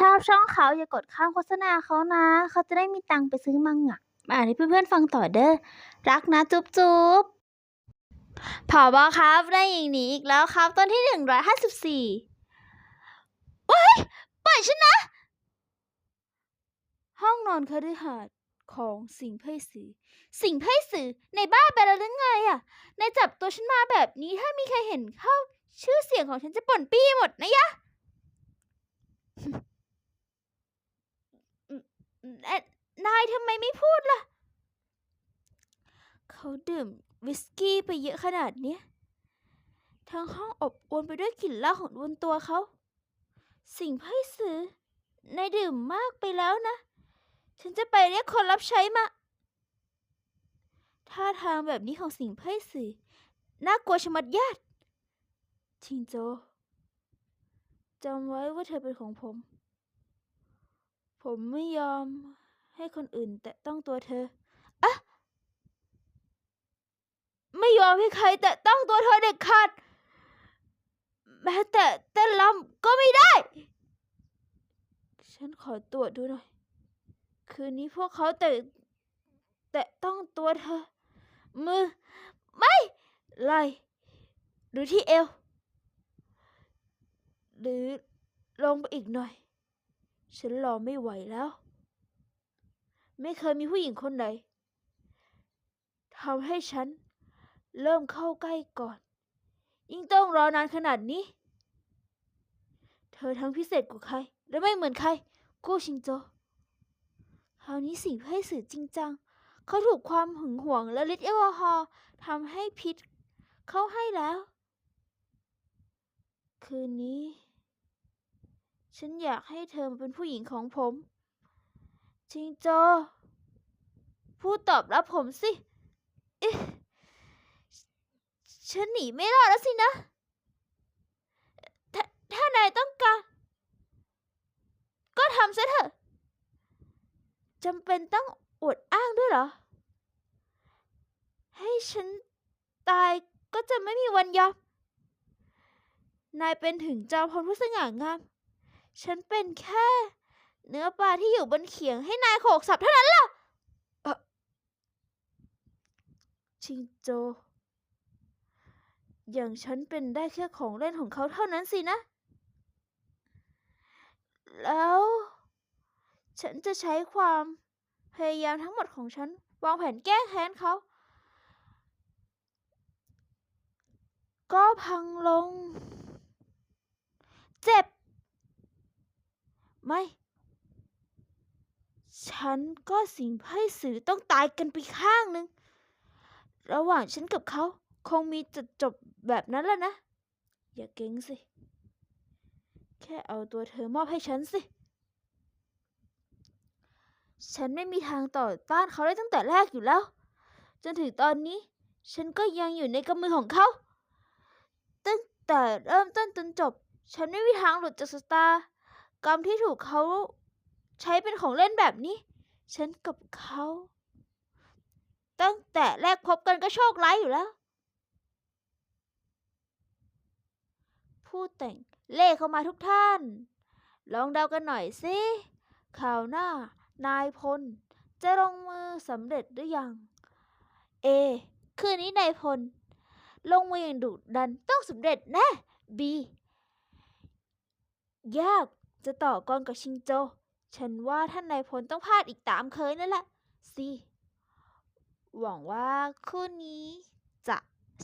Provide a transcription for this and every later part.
ชอบช่องเขาอย่ากดข้ามโฆษณาเขานะ เขาจะได้มีตังค์ไปซื้อมังงะมาอ่านให้เพื่อนๆฟังต่อเด้อ รักนะจุ๊บจุ๊บผอบอครับได้ย่างนี้อีกแล้วครับตอนที่หนึ่งร้อยห้าสิบสี่ว้ายปล่อยฉันนะ ห้องนอนคฤหาสน์ของสิงห์ไพศือสิงห์ไพศือในบ้านไปแล้วหรือไงอะในจับตัวฉันมาแบบนี้ถ้ามีใครเห็นเข้า ชื่อเสียงของฉันจะป่นปี้หมดนะยะ เอ๊ะนาย ทำไมไม่พูดล่ะ เขาดื่มวิสกี้ไปเยอะขนาดเนี้ย ทั้งห้องอบอวลไปด้วยกลิ่นเหล้าของบนตัวเขา สิ่งไพ่ซื้อนายดื่มมากไปแล้วนะ ฉันจะไปเรียกคนรับใช้มา ท่าทางแบบนี้ของสิ่งไพ่สื่อน่ากลัวชะมัดญาติชินโจจำไว้ว่าเธอเป็นของผม ผมไม่ยอม ให้คนอื่นแตะต้องตัวเธออะไม่ยอมให้ใครแตะต้องตัวเธอเด็ดขาด แม้แต่เต้นรำก็ไม่ได้ ฉันขอตรวจดูหน่อย คืนนี้พวกเขาแต่แตะต้องตัวเธอ มือ ไม่ไหลหรือที่เอว หรือลงไปอีกหน่อย ฉันรอไม่ไหวแล้ว ไม่เคยมีผู้หญิงคนไหนทำให้ฉัน เริ่มเข้าใกล้ก่อน ยิ่งต้องรอนานขนาดนี้ เธอทั้งพิเศษกว่าใคร และไม่เหมือนใคร กู้ชิงโจคราวนี้สิ่งให้สื่อจริงจัง เขาถูกความหึงหวงและฤทธิ์แอลกอฮอล์ทำให้พิษเข้าให้แล้ว คืนนี้ ฉันอยากให้เธอเป็นผู้หญิงของผม ชิงโจ พูดตอบรับผมสิเอ๊ะฉันหนีไม่รอดแล้วสินะถ้าถ้านายต้องการ ก็ทำซะเถอะจำเป็นต้องอวดอ้างด้วยเหรอ ให้ฉันตายก็จะไม่มีวันยอม นายเป็นถึงจอมพลผู้สง่างาม ฉันเป็นแค่ เนื้อปลาที่อยู่บนเขียงให้นายโขกสับเท่านั้นล่ะเอ่อชิงโจ อย่างฉันเป็นได้แค่ของเล่นของเขาเท่านั้นสินะ แล้ว ฉันจะใช้ความพยายามทั้งหมดของฉัน วางแผนแก้แค้นเขา ก็พังลง เจ็บ ไม่ ฉันก็สิงไพ่สื่อต้องตายกันไปข้างหนึ่ง ระหว่างฉันกับเขาคงมีจุดจบแบบนั้นแหละนะ อย่าเก่งสิ แค่เอาตัวเธอมอบให้ฉันสิ ฉันไม่มีทางต่อต้านเขาได้ตั้งแต่แรกอยู่แล้ว จนถึงตอนนี้ ฉันก็ยังอยู่ในกำมือของเขา ตั้งแต่เริ่มต้นจนจบ ฉันไม่มีทางหลุดจากสตาร์กรรมที่ถูกเขา ใช้เป็นของเล่นแบบนี้ ฉันกับเขา ตั้งแต่แรกพบกันก็โชคร้ายอยู่แล้ว ผู้แต่งเล่เข้ามาทุกท่าน ลองเดากันหน่อยสิข่าวหน้า นายพล จะลงมือสำเร็จหรือยัง เอ คืนนี้นายพล ลงมืออย่างดุดันต้องสำเร็จแน่บียากจะต่อกรกับชิงโจ ฉันว่าท่านนายพลต้องพลาดอีกตามเคยนั่นแหละซีหวังว่าคู่นี้ จะ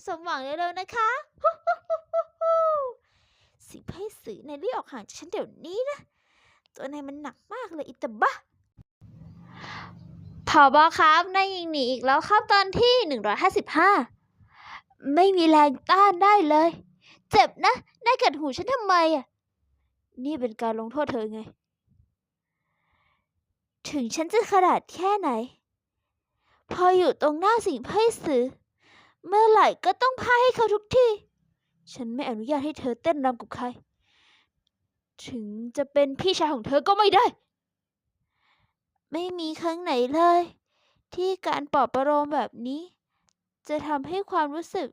สมหวังเร็วๆนะคะสิไพสื่อในรีบออกห่างจากฉันเดี๋ยวนี้นะ ตัวนายมันหนักมากเลยอิตาบ้าผอบอครับนายยิงหนีอีกแล้วครับตอนที่หนึ่งร้อยห้าสิบห้าไม่มีแรงต้านได้เลย เจ็บนะนายกัดหูฉันทำไมอะ นี่เป็นการลงโทษเธอไง ถึงฉันจะขนาดแค่ไหน พออยู่ตรงหน้าสิ่งไพ่สือ เมื่อไหร่ก็ต้องพ่ายให้เขาทุกที่ ฉันไม่อนุญาตให้เธอเต้นรำกับใคร ถึงจะเป็นพี่ชายของเธอก็ไม่ได้ ไม่มีครั้งไหนเลย ที่การปลอบประโลมแบบนี้ จะทำให้ความรู้สึก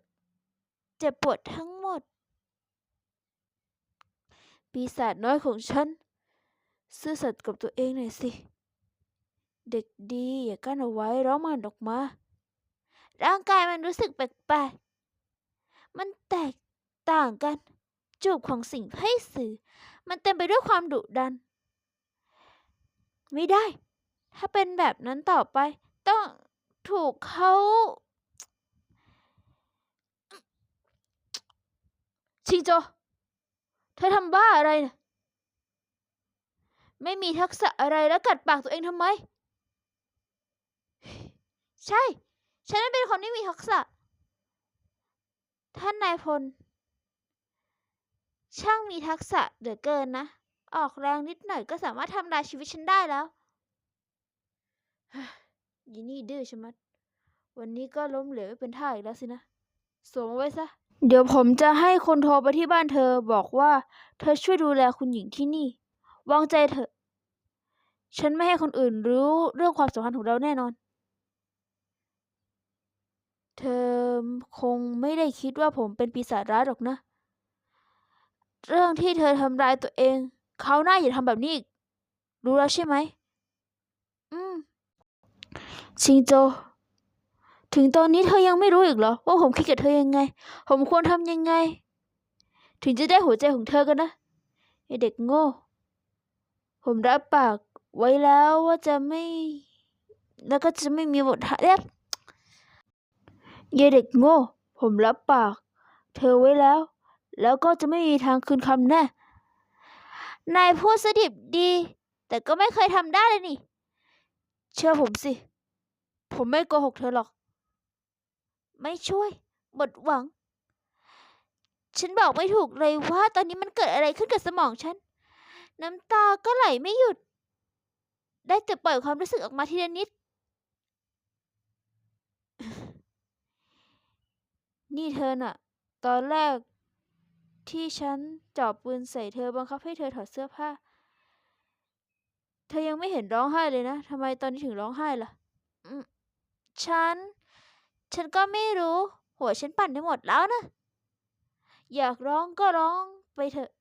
เจ็บปวดทั้งหมด ปีศาจน้อยของฉันซื่อสัตย์กับตัวเองหน่อยสิ เด็กดีอย่ากั้นเอาไว้ร้องมันออกมา ร่างกายมันรู้สึกแปลกๆ มันแตกต่างกัน จูบของสิ่งให้สื่อ มันเต็มไปด้วยความดุดัน ไม่ได้ ถ้าเป็นแบบนั้นต่อไป ต้องถูกเขาชิงโจ เธอทำบ้าอะไรนะไม่มีทักษะอะไรแล้วกัดปากตัวเองทำไม ใช่ ฉันไม่เป็นคนที่มีทักษะ ท่านนายพล ช่างมีทักษะเหลือเกินนะ ออกแรงนิดหน่อยก็สามารถทำลายชีวิตฉันได้แล้วยินี่ดื้อชะมัด วันนี้ก็ล้มเหลวไม่เป็นท่าอีกแล้วสินะ สวมไว้ซะ เดี๋ยวผมจะให้คนโทรไปที่บ้านเธอบอกว่า เธอช่วยดูแลคุณหญิงที่นี่ วางใจเถอะ ฉันไม่ให้คนอื่นรู้เรื่องความสัมพันธ์ของเราแน่นอน เธอคงไม่ได้คิดว่าผมเป็นปีศาจร้ายหรอกนะ เรื่องที่เธอทำร้ายตัวเอง เขาหน้าอย่าทำแบบนี้อีก รู้แล้วใช่ไหม อืม ชิงโจ ถึงตอนนี้เธอยังไม่รู้อีกเหรอ ว่าผมคิดกับเธอยังไง ผมควรทำยังไง ถึงจะได้หัวใจของเธอกันนะไอเด็กโง่ ผมรับปากไว้แล้วว่าจะไม่ แล้วก็จะไม่มีบททเรียบ ยายเด็กโง่ ผมรับปาก เธอไว้แล้ว แล้วก็จะไม่มีทางคืนคำแน่ นายพูดสดิบดี แต่ก็ไม่เคยทำได้เลยนี่ เชื่อผมสิ ผมไม่โกหกเธอหรอก ไม่ช่วยหมดหวัง ฉันบอกไม่ถูกเลยว่าตอนนี้มันเกิดอะไรขึ้นกับสมองฉัน น้ำตาก็ไหลไม่หยุด ได้แต่ปล่อยความรู้สึกออกมาทีละนิด นี่เธอน่ะ ตอนแรกที่ฉันจ่อปืนใส่เธอบังคับให้เธอถอดเสื้อผ้า เธอยังไม่เห็นร้องไห้เลยนะทำไมตอนนี้ถึงร้องไห้ล่ะอฉัน ฉันก็ไม่รู้ หัวฉันปั่นไปหมดแล้วนะ อยากร้องก็ร้องไปเถอะ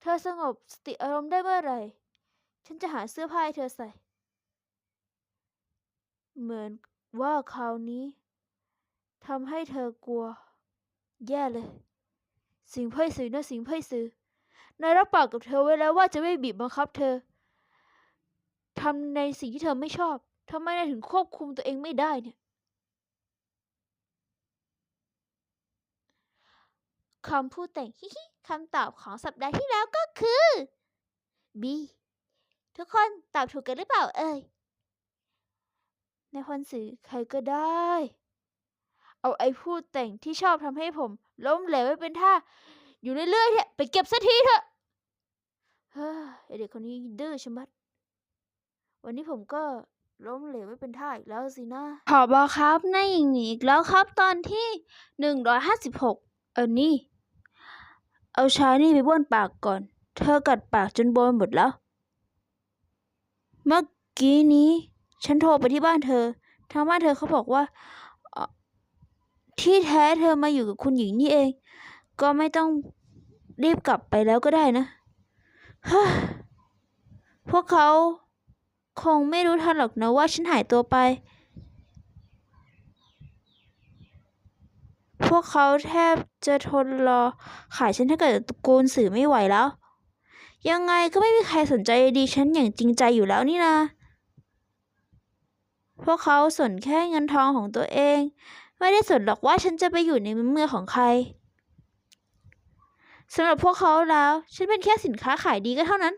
เธอสงบสติอารมณ์ได้เมื่อไหร่ ฉันจะหาเสื้อผ้าให้เธอใส่ เหมือนว่าคราวนี้ ทำให้เธอกลัว แย่เลย สิงไพ่ซื้อนะสิงไพ่ซื้อนายรับปากกับเธอไว้แล้วว่าจะไม่บีบบังคับเธอทำในสิ่งที่เธอไม่ชอบทำไมนายถึงควบคุมตัวเองไม่ได้เนี่ยคำพูดแต่งฮิฮิคำตอบของสัปดาห์ที่แล้วก็คือ B ทุกคนตอบถูกกันหรือเปล่าเอ่ยในพลสื่อใครก็ได้ เอาไอ้พูดแต่งที่ชอบทำให้ผม ล้มเหลวไว้เป็นท่า อยู่เรื่อยๆเนี่ยไปเก็บสักทีเถอะเฮ้ยไอ้เด็กคนนี้ดื้อชะมัด วันนี้ผมก็ล้มเหลวไม่เป็นท่าอีกแล้วสินะขอบอครับนายหญิงหนีอีกแล้วครับตอนที่หนึ่งร้อยห้าสิบหกเออนี่ เอาชายนี่ไปบ้วนปากก่อน เธอกัดปากจนบวมหมดแล้ว เมื่อกี้นี้ ฉันโทรไปที่บ้านเธอ ทางบ้านเธอเขาบอกว่า ที่แท้เธอมาอยู่กับคุณหญิงนี่เอง ก็ไม่ต้องรีบกลับไปแล้วก็ได้นะพวกเขาคงไม่รู้ทันหรอกนะว่าฉันหายตัวไป พวกเขาแทบจะทนรอขายฉันถ้าเกิดตระกูลสื่อไม่ไหวแล้ว ยังไงก็ไม่มีใครสนใจดีฉันอย่างจริงใจอยู่แล้วนี่นะ พวกเขาสนแค่เงินทองของตัวเอง ไม่ได้สนหรอกว่าฉันจะไปอยู่ในมือของใครสำหรับพวกเขาแล้ว ฉันเป็นแค่สินค้าขายดีก็เท่านั้น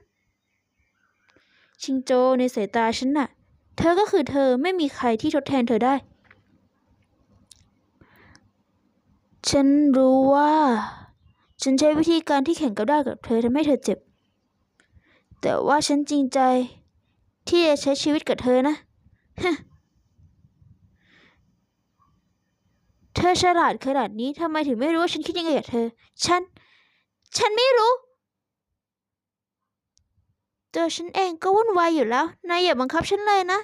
ชิงโจในสายตาฉันน่ะ เธอก็คือเธอไม่มีใครที่ทดแทนเธอได้ ฉันรู้ว่า ฉันใช้วิธีการที่แข่งกับได้กับเธอทำให้เธอเจ็บ แต่ว่าฉันจริงใจที่จะใช้ชีวิตกับเธอนะ ฮะ เธอฉลาดขนาดนี้ทำไมถึงไม่รู้ว่าฉันคิดยังไงกับเธอ ฉัน ฉันไม่รู้ ตัวฉันเองก็วุ่นวายอยู่แล้ว นายอย่าบังคับฉันเลยนะ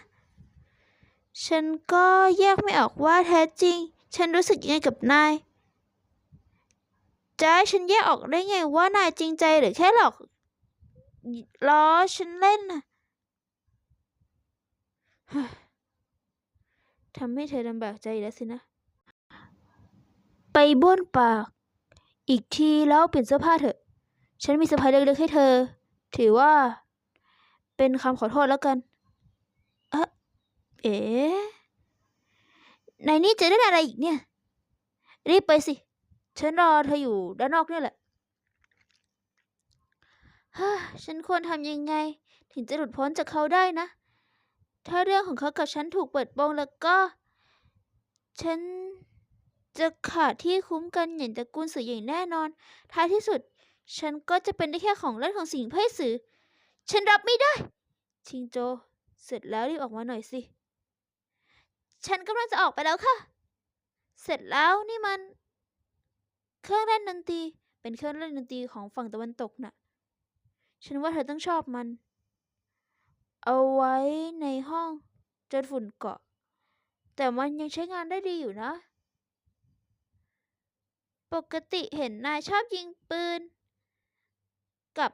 ฉันก็แยกไม่ออกว่าแท้จริง ฉันรู้สึกยังไงกับนายจะให้ฉันแยกออกได้ไงว่านายจริงใจหรือแค่หลอกล้อฉันเล่นน่ะทำให้เธอลำบากใจแล้วสินะ บ้วนปาก อีกทีแล้วเปลี่ยนเสื้อผ้าเถอะ ฉันมีเซอร์ไพรส์เล็กๆให้เธอ ถือว่า เป็นคำขอโทษแล้วกันเอะเอ๋ในนี่จะได้อะไรอีกเนี่ย รีบไปสิ ฉันรอเธออยู่ด้านนอกเนี่ยแหละฮ่าฉันควรทำยังไง ถึงจะหลุดพ้นจากเขาได้นะ ถ้าเรื่องของเขากับฉันถูกเปิดโปงแล้วก็ ฉัน จะขาดที่คุ้มกันอย่างตระกูลสื่ออย่างแน่นอน ท้ายที่สุด ฉันก็จะเป็นได้แค่ของเล่นของสิ่งไพ่สื่อฉันรับไม่ได้ ชิงโจ เสร็จแล้วรีบออกมาหน่อยสิ ฉันกำลังจะออกไปแล้วค่ะ เสร็จแล้วนี่มัน เครื่องเล่นดนตรี เป็นเครื่องเล่นดนตรีของฝั่งตะวันตกน่ะ ฉันว่าเธอต้องชอบมัน เอาไว้ในห้องจนฝุ่นเกาะ แต่มันยังใช้งานได้ดีอยู่นะ ปกติเห็นนายชอบยิงปืน กับ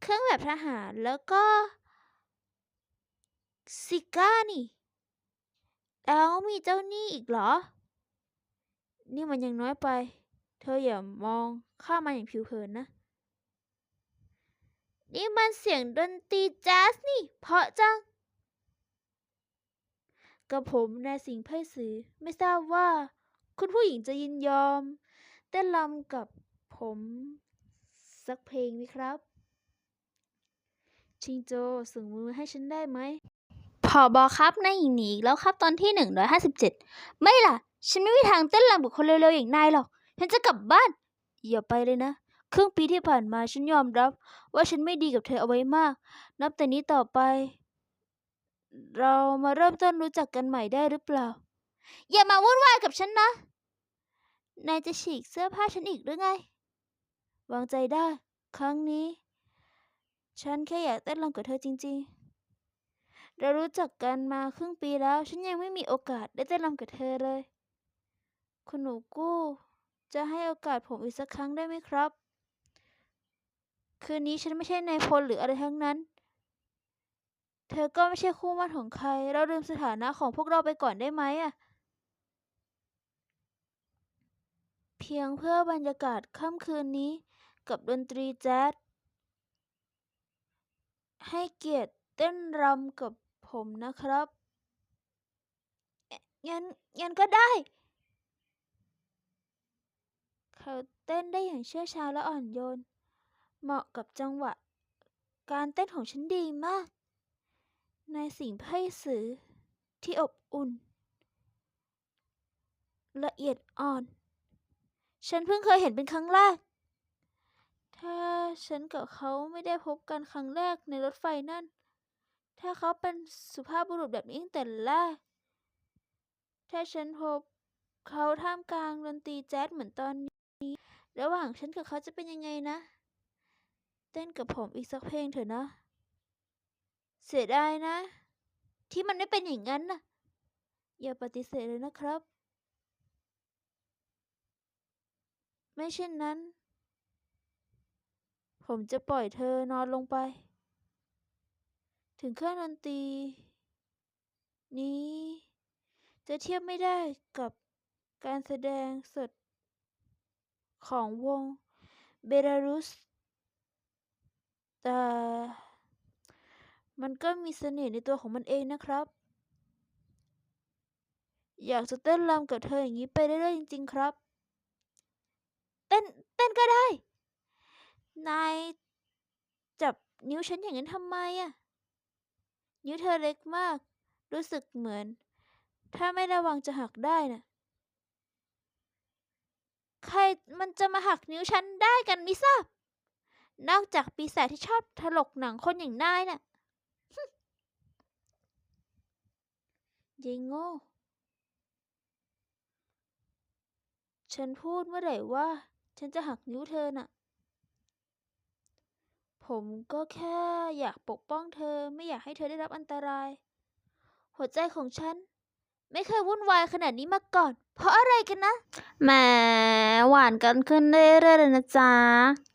เครื่องแบบทหารแล้วก็ซิก้านี่ แล้วมีเจ้านี่อีกเหรอ นี่มันยังน้อยไป เธออย่ามองข้ามมันอย่างผิวเผินนะ นี่มันเสียงดนตรีแจ๊สนี่ เพราะจังกับผมนายสิงห์ไพศรีไม่ทราบว่า คุณผู้หญิงจะยินยอม เต้นรำกับผมสักเพลงไหมครับ ชิงโจส่งมือให้ฉันได้ไหมผอบอครับนายหญิงหนีอีกแล้วครับตอนที่ 157 ไม่ล่ะ ฉันไม่มีทางเต้นรำกับคนเร็วๆอย่างนายหรอก ฉันจะกลับบ้าน อย่าไปเลยนะ ครึ่งปีที่ผ่านมาฉันยอมรับ ว่าฉันไม่ดีกับเธอเอาไว้มาก นับแต่นี้ต่อไป เรามาเริ่มต้นรู้จักกันใหม่ได้หรือเปล่า อย่ามาวุ่นวายกับฉันนะ นายจะฉีกเสื้อผ้าฉันอีกหรือไง วางใจได้ ครั้งนี้ ฉันแค่อยากเต้นรำกับเธอจริง ๆ เรารู้จักกันมาครึ่งปีแล้ว ฉันยังไม่มีโอกาสได้เต้นรำกับเธอเลย คุณหนูกู้ จะให้โอกาสผมอีกสักครั้งได้ไหมครับ คืนนี้ฉันไม่ใช่นายพลหรืออะไรทั้งนั้น เธอก็ไม่ใช่คู่มั่นของใคร เราลืมสถานะของพวกเราไปก่อนได้ไหมอะ เพียงเพื่อบรรยากาศค่ำคืนนี้กับดนตรีแจ๊สให้เกียรติเต้นรำกับผมนะครับงั้นงั้นก็ได้ เขาเต้นได้อย่างเชื่อชาและอ่อนโยน เหมาะกับจังหวะ การเต้นของฉันดีมาก ในสิ่งไพศาลที่อบอุ่น ละเอียดอ่อน ฉันเพิ่งเคยเห็นเป็นครั้งแรก ถ้าฉันกับเขาไม่ได้พบกันครั้งแรกในรถไฟนั่น ถ้าเขาเป็นสุภาพบุรุษแบบนี้ตั้งแต่แรก ถ้าฉันพบเขาท่ามกลางดนตรีแจ๊สเหมือนตอนนี้ ระหว่างฉันกับเขาจะเป็นยังไงนะ เต้นกับผมอีกสักเพลงเถอะนะ เสียดายนะ ที่มันไม่เป็นอย่างนั้นนะอย่าปฏิเสธเลยนะครับ ไม่เช่นนั้น ผมจะปล่อยเธอนอนลงไป ถึงเครื่องดนตรี นี้ จะเทียบไม่ได้กับการแสดงสดของวงเบลารุส แต่มันก็มีเสน่ห์ในตัวของมันเองนะครับ อยากจะเต้นรำกับเธออย่างนี้ไปเรื่อยๆจริง ๆ ครับ เต้นเต้นก็ได้ นายจับนิ้วฉันอย่างนั้นทำไมอะนิ้วเธอเล็กมาก รู้สึกเหมือน ถ้าไม่ระวังจะหักได้น่ะใครมันจะมาหักนิ้วฉันได้กันม่ทราบนอกจากปีศาจที่ชอบถลกหนังคนอย่างนายน่ะยิงโง่ ฉันพูดเมื่อไหร่ว่า ฉันจะหักนิ้วเธอน่ะ ผมก็แค่อยากปกป้องเธอไม่อยากให้เธอได้รับอันตราย หัวใจของฉัน ไม่เคยวุ่นวายขนาดนี้มาก่อน เพราะอะไรกันนะแหมหวานกันขึ้นเรื่อยๆเลยนะจ๊ะ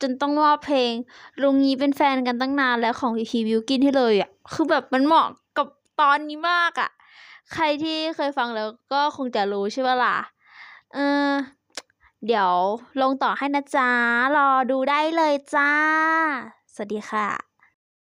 จนต้องมอบเพลง ลุงนี้เป็นแฟนกันตั้งนานแล้วของพีพีวิวกินให้เลยอะ คือแบบมันเหมาะกับตอนนี้มากอะ ใครที่เคยฟังแล้วก็คงจะรู้ใช่ปะล่ะ เออ เดี๋ยวลงต่อให้นะจ๊ะ รอดูได้เลยจ้า สวัสดีค่ะ